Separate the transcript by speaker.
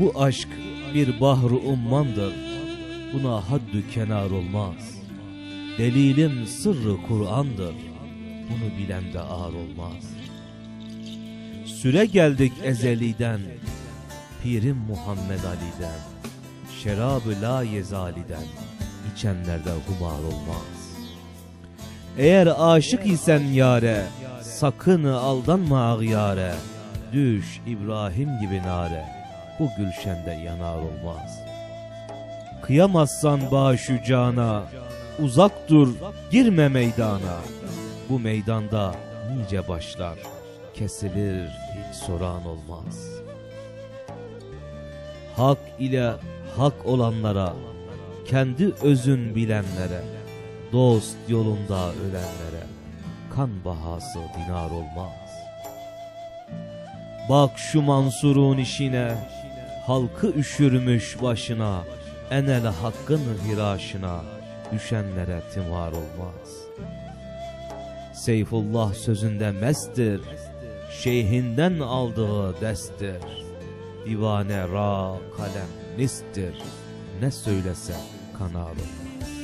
Speaker 1: Bu aşk bir bahru ummandır. Buna haddü kenar olmaz. Delilim sırrı Kur'an'dır. Bunu bilen de ağır olmaz. Süre geldik ezeliden. Pirim Muhammed Ali'den. Şerab-ı la yezaliden. içenlerde humar olmaz. Eğer aşık isen yare, sakın aldanma ağyare. Düş İbrahim gibi nare, bu gülşende yanar olmaz. Kıyamazsan bağışu cana, uzak dur, girme meydana. Bu meydanda nice başlar, kesilir hiç soran olmaz. Hak ile hak olanlara, kendi özün bilenlere, dost yolunda ölenlere, kan bahası dinar olmaz. Bak şu Mansur'un işine, halkı üşürmüş başına, enel hakkın hiraşına, düşenlere timar olmaz. Seyfullah sözünde mestir, şeyhinden aldığı destir. Divane ra kalem nistir, ne söylese kanar olmaz.